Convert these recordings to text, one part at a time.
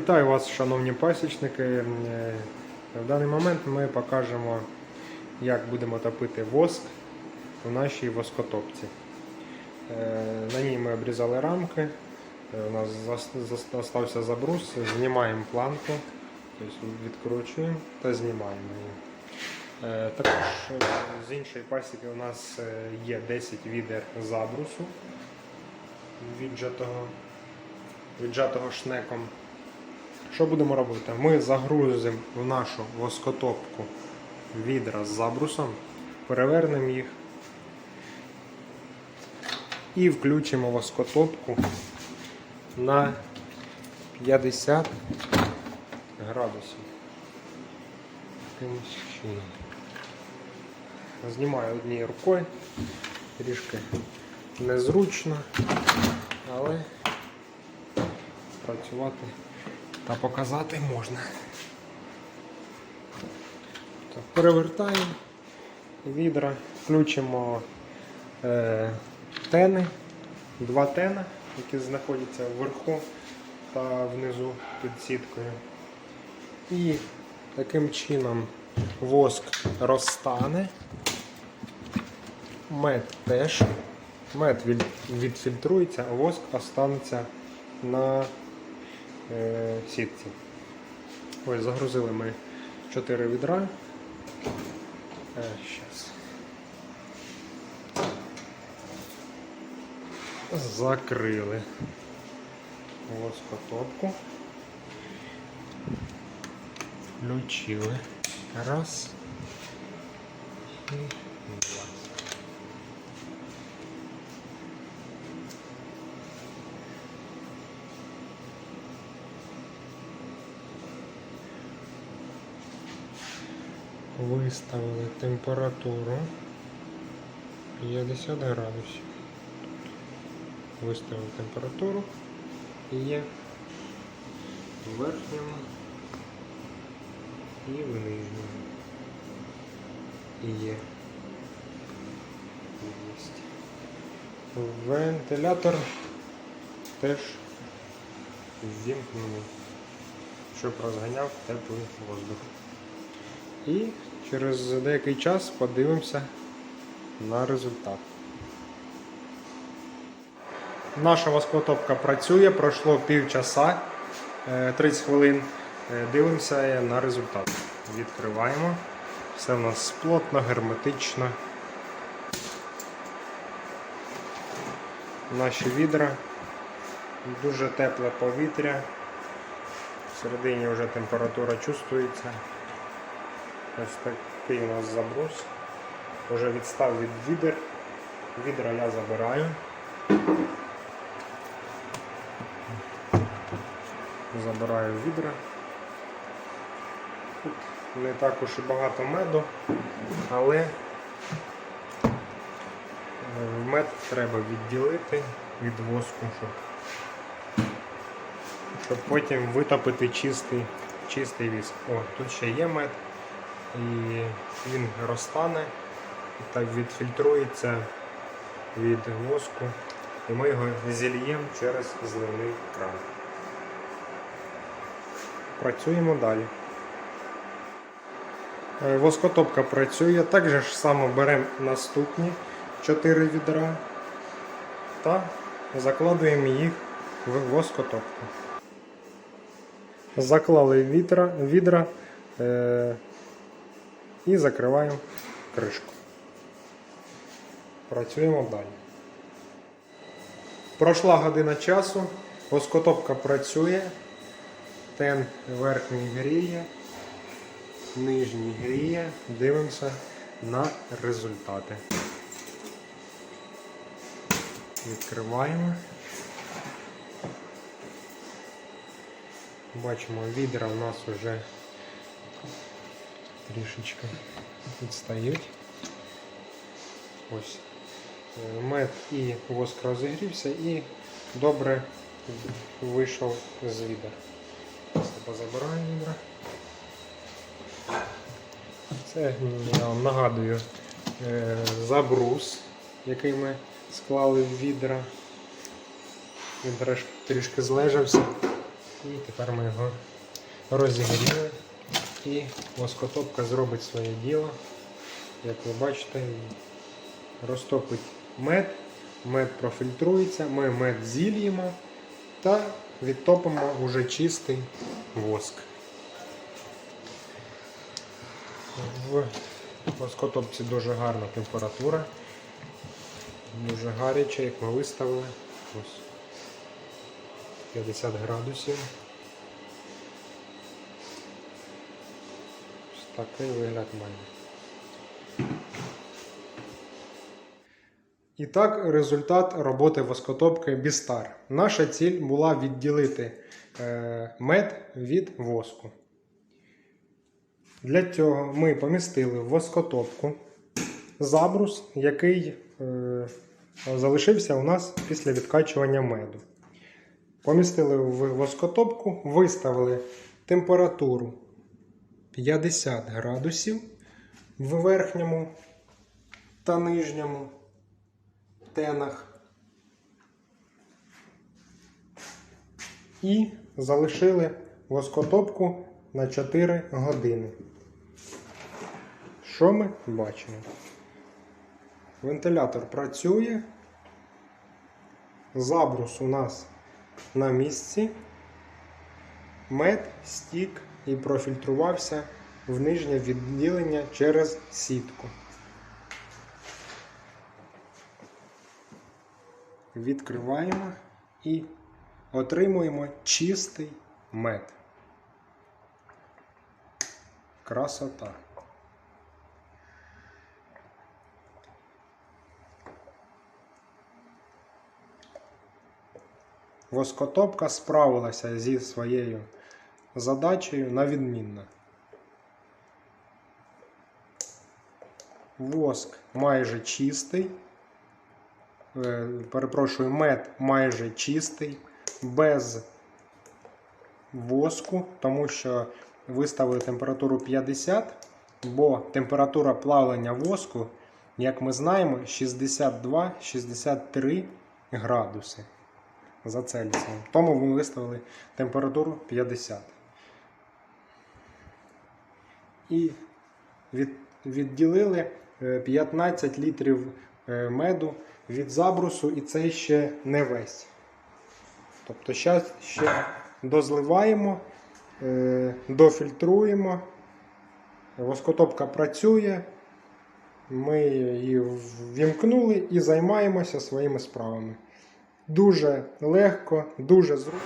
Вітаю вас, шановні пасічники. Е, В даний момент ми покажемо, як будемо топити воск у нашій воскотопці. Е, На ній ми обрізали рамки, е, у нас залишився забрус, знімаємо планку, тобто відкручуємо та знімаємо її. Також з іншої пасіки у нас є 10 відер забрусу віджатого, віджатого шнеком. Що будемо робити? Ми загрузимо в нашу воскотопку відра з забрусом, перевернемо їх і включимо воскотопку на 50 градусів. Знімаю однією рукою, трішки незручно, але працювати та показати можна. Так, перевертаємо відра, включимо е, тени, два тена, які знаходяться вверху та внизу під сіткою. І таким чином воск розтане. Мед теж. Мед відфільтрується, а воск останеться на сітці. Ось загрузили ми 4 відра. Е, щас. Закрили воскотопку. Включили. Раз два. Виставили температуру 50 градусів. Виставили температуру і є в верхньому і в нижньому. І є. Вентилятор теж ввімкнений, щоб розганяв теплий воздух. І через деякий час подивимося на результат. Наша воскотопка працює, пройшло півчаса, е, 30 хвилин. Е, Дивимося на результат. Відкриваємо. Все в нас плотно, герметично. Наші відра. Дуже тепле повітря. Всередині вже температура чувствується. Ось такий у нас забрус. Уже відстав від відер. Відра я забираю. Забираю відра. Тут не так уж і багато меду, але е, мед треба відділити від воску, щоб, щоб потім витопити чистий, чистий віск. О, тут ще є мед і він розтане та відфільтрується від воску, і ми його зільємо через зливний кран. Працюємо далі. Е, Воскотопка працює, так же ж само беремо наступні 4 відра та закладуємо їх в воскотопку. Заклали відра, відра е, і закриваємо кришку. Працюємо далі. Пройшла година часу, воскотопка працює, тен верхній гріє, нижній гріє, дивимося на результати. Відкриваємо. Бачимо, відра у нас вже трішечки відстають. Ось е, мед і воск розігрівся і добре вийшов з відер. Позабираємо відра. Це я вам нагадую е, забрус, який ми склали в відра. Він трішки злежався. І тепер ми його розігріли. І воскотопка зробить своє діло. Як ви бачите, розтопить мед, мед профільтрується, ми мед зільємо та відтопимо уже чистий воск. В воскотопці дуже гарна температура. Дуже гаряче, як ми виставили. Ось 50 градусів. Такий вигляд має. І так, результат роботи воскотопки Бістар. Наша ціль була відділити е, мед від воску. Для цього ми помістили в воскотопку забрус, який е, залишився у нас після відкачування меду. Помістили в воскотопку, виставили температуру 50 градусів в верхньому та нижньому тенах. І залишили воскотопку на 4 години. Що ми бачимо? Вентилятор працює. Забрус у нас на місці. Мед стік і профільтрувався в нижнє відділення через сітку. Відкриваємо і отримуємо чистий мед. Красота. Воскотопка справилася зі своєю задачею на відмінно. Воск майже чистий. Е, Перепрошую, мед майже чистий, без воску, тому що виставили температуру 50, бо температура плавлення воску, як ми знаємо, 62-63 градуси за Цельсієм. Тому ми виставили температуру 50. І від, відділили е, 15 літрів е, меду від забрусу, і це ще не весь. Тобто зараз ще дозливаємо, е, дофільтруємо. Воскотопка працює. Ми її ввімкнули і займаємося своїми справами. Дуже легко, дуже зручно.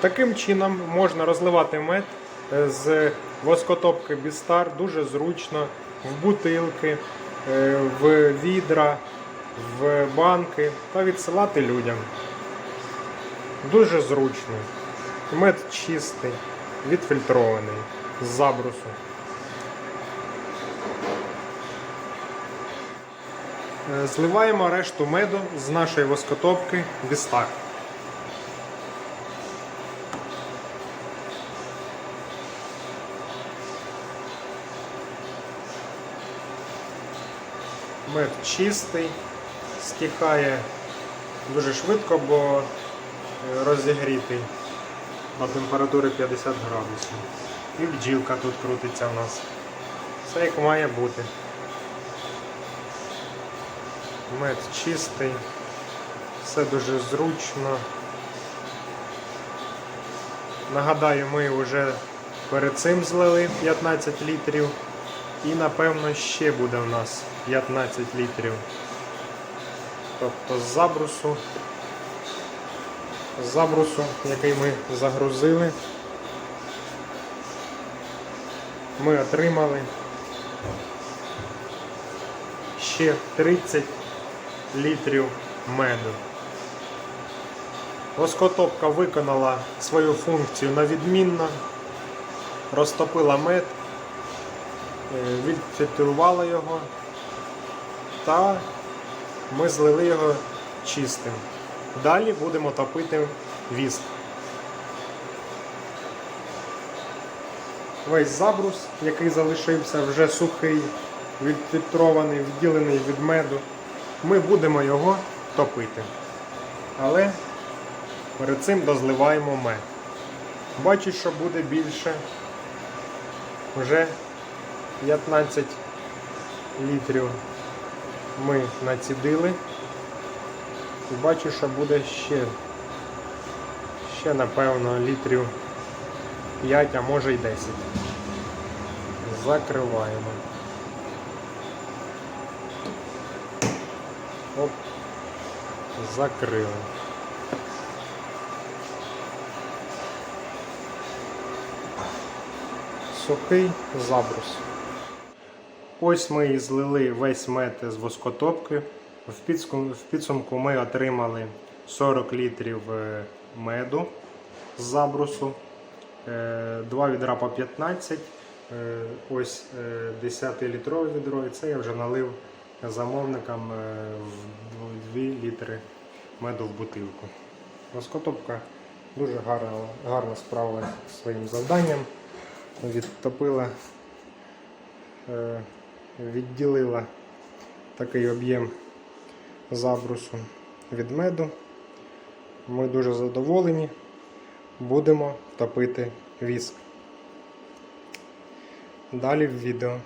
Таким чином можна розливати мед е, з воскотопки Бістар дуже зручно в бутилки, е, в відра, в банки та відсилати людям. Дуже зручно. Мед чистий, відфільтрований з забрусу. Е, Зливаємо решту меду з нашої воскотопки Бістар. Мед чистий, стікає дуже швидко, бо е, розігрітий на температурі 50 градусів. І бджілка тут крутиться у нас. Все як має бути. Мед чистий, все дуже зручно. Нагадаю, ми вже перед цим злили 15 літрів і напевно ще буде у нас 15 літрів. Тобто з забрусу, з забрусу, який ми загрузили, ми отримали. Ще 30 літрів меду. Воскотопка виконала свою функцію на відмінно, розтопила мед, відфільтрувала його та ми злили його чистим. Далі будемо топити віск. Весь забрус, який залишився вже сухий, відфільтрований, відділений від меду, ми будемо його топити. Але перед цим дозливаємо мед. Бачу, що буде більше. Вже 15 літрів ми націдили. І бачу, що буде ще, ще напевно літрів 5, а може й 10. Закриваємо. Оп. Закрили. Сухий забрус. Ось ми і злили весь мед з воскотопки. В підсумку, ми отримали 40 літрів е, меду з забрусу, е, два відра по 15, е, ось 10-літрове відро, і це я вже налив замовникам в 2 літри меду в бутилку. Воскотопка дуже гарно, гарно справилася зі своїм завданням. Відтопила, відділила такий об'єм забрусу від меду. Ми дуже задоволені. Будемо топити віск. Далі в відео.